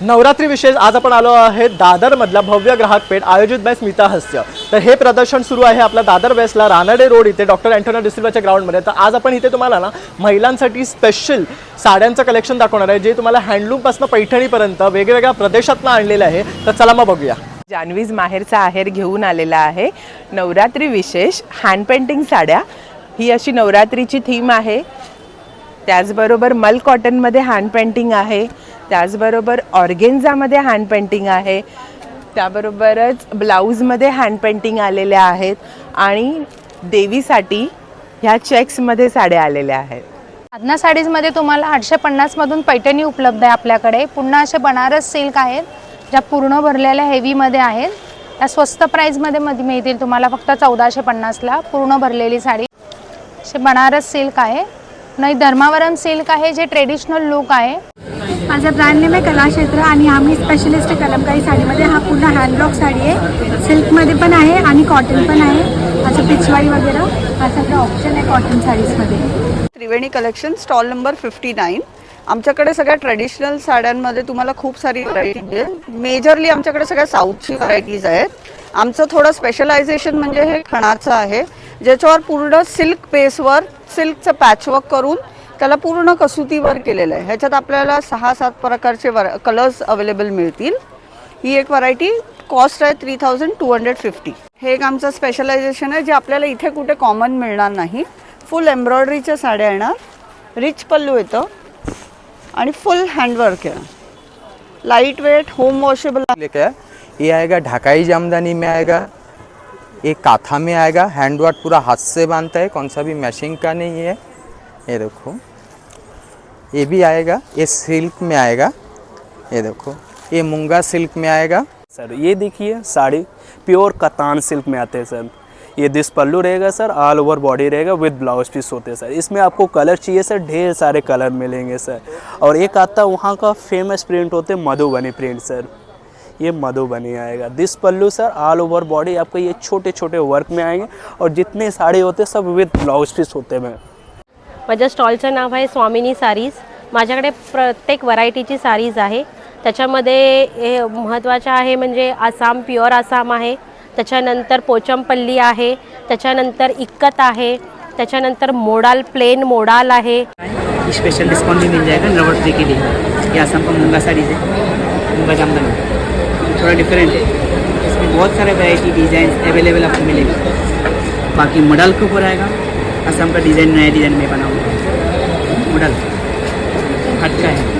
नवरात्री विशेष आज आपण आलो आहे दादरमधला भव्य ग्राहक पेठ आयोजित बाय स्मिता हस्य. तर हे प्रदर्शन सुरू आहे आपल्या दादर वेस्टला रानडे रोड इथे डॉक्टर अँटोना डिसिल्वाच्या ग्राउंडमध्ये. तर आज आपण इथे तुम्हाला ना महिलांसाठी स्पेशल साड्यांचं कलेक्शन दाखवणार आहे जे तुम्हाला हँडलूमपासून पैठणीपर्यंत वेगवेगळ्या प्रदेशातनं आणलेलं आहे. तर चला मग बघूया. जान्हवीज माहेरचा आहेर घेऊन आलेला आहे. नवरात्री विशेष हँड पेंटिंग साड्या. ही अशी नवरात्रीची थीम आहे. त्याचबरोबर मल कॉटनमध्ये हँड पेंटिंग आहे. त्याचबरोबर ऑर्गेन्झामध्ये हँड पेंटिंग आहे. त्याबरोबरच ब्लाऊजमध्ये हँड पेंटिंग आलेल्या आहेत आणि देवीसाठी ह्या चेक्समध्ये साड्या आलेल्या आहेत. साधना साडीजमध्ये तुम्हाला आठशे पन्नासमधून पैठणी उपलब्ध आहे आपल्याकडे. पुन्हा असे बनारस सिल्क आहेत ज्या पूर्ण भरलेल्या हेवीमध्ये आहेत. त्या स्वस्त प्राईजमध्ये मध्ये मिळतील तुम्हाला फक्त चौदाशे पन्नासला पूर्ण भरलेली साडी. असे बनारस सिल्क आहे. नाही धर्मावरम सिल्क आहे जे ट्रेडिशनल लुक आहे. माझं ब्रँड नेम आहे कलाक्षेत्र आणि आम्ही स्पेशलिस्ट आहे कलमकारी साडीमध्ये हा पूर्ण हँडब्लॉक साडी आहे. सिल्कमध्ये पण आहे आणि कॉटन पण आहे. असं पिचवाई वगैरे हा सगळं ऑप्शन आहे cotton साडीजमध्ये. Triveni collection stall number fifty nine आमच्याकडे सगळ्या ट्रेडिशनल साड्यांमध्ये तुम्हाला खूप सारी व्हरायटी मिळेल मेजरली आमच्याकडे सगळ्या साऊथची व्हरायटीज आहेत. आमचं थोडं स्पेशलायझेशन म्हणजे हे खणाचं आहे. ज्याच्यावर पूर्ण सिल्क बेसवर सिल्कचं पॅचवर्क करून त्याला पूर्ण कसुतीवर केलेलं आहे. ह्याच्यात आपल्याला सहा सात प्रकारचे वर कलर्स अवेलेबल मिळतील. ही एक व्हरायटी कॉस्ट आहे three thousand two hundred fifty हे एक आमचं स्पेशलायझेशन आहे जे आपल्याला इथे कुठे कॉमन मिळणार नाही. फुल एम्ब्रॉयडरीच्या साड्या येणार. रिच पल्लू येतं. आणि फुल हँडवर्क आहे लाइट वेट होम वॉशेबल आहे आया। ये आएगा ढाकाई जामदानी में आएगा? ये काथा में आएगा। हैंड पूरा हाथ से बांधता है, कौन सा भी मैशिंग का नहीं है। ये देखो। ये भी आएगा, ये सिल्क में आएगा। ये देखो, ये मूँगा सिल्क में आएगा। सर, ये देखिए, साड़ी प्योर कतान सिल्क में आते हैं सर। ये दिस पल्लू रहेगा सर ऑल ओवर बॉडी रहेगा विद ब्लाउज पीस होते हैं सर। इसमें आपको कलर चाहिए सर, ढेर सारे कलर मिलेंगे सर। और एक आता वहाँ का फ़ेमस प्रिंट होते मधुबनी प्रिंट सर। ये मधुबनी आएगा। This pallu sir all over body आपको ये छोटे छोटे वर्क में आएँगे और जितने साड़ी होते हैं सब विद ब्लाउज पीस होते हैं। माझ्या स्टॉलचं नाव आहे स्वामिनी सारीज. माझ्याकडे प्रत्येक व्हरायटीची सारीज आहे. त्याच्यामध्ये हे महत्त्वाचं आहे म्हणजे आसाम प्युअर आसाम आहे. त्याच्यानंतर पोचमपल्ली आहे. त्याच्यानंतर इक्कत आहे. त्याच्यानंतर मोडाल प्लेन मोडाल आहे. स्पेशल डिस्काउंट भी मिल जाएगा नवरात्रि के लिए. ये आसाम का मूँगा साड़ीज है. मूँगा जामदानी. थोड़ा डिफरेंट है। इसमें बहुत सारे वैरायटी डिज़ाइन अवेलेबल आपको मिलेंगे। बाकी मॉडल के ऊपर आएगा। असम का डिज़ाइन नया डिज़ाइन में बना हुआ। मॉडल। हटका है।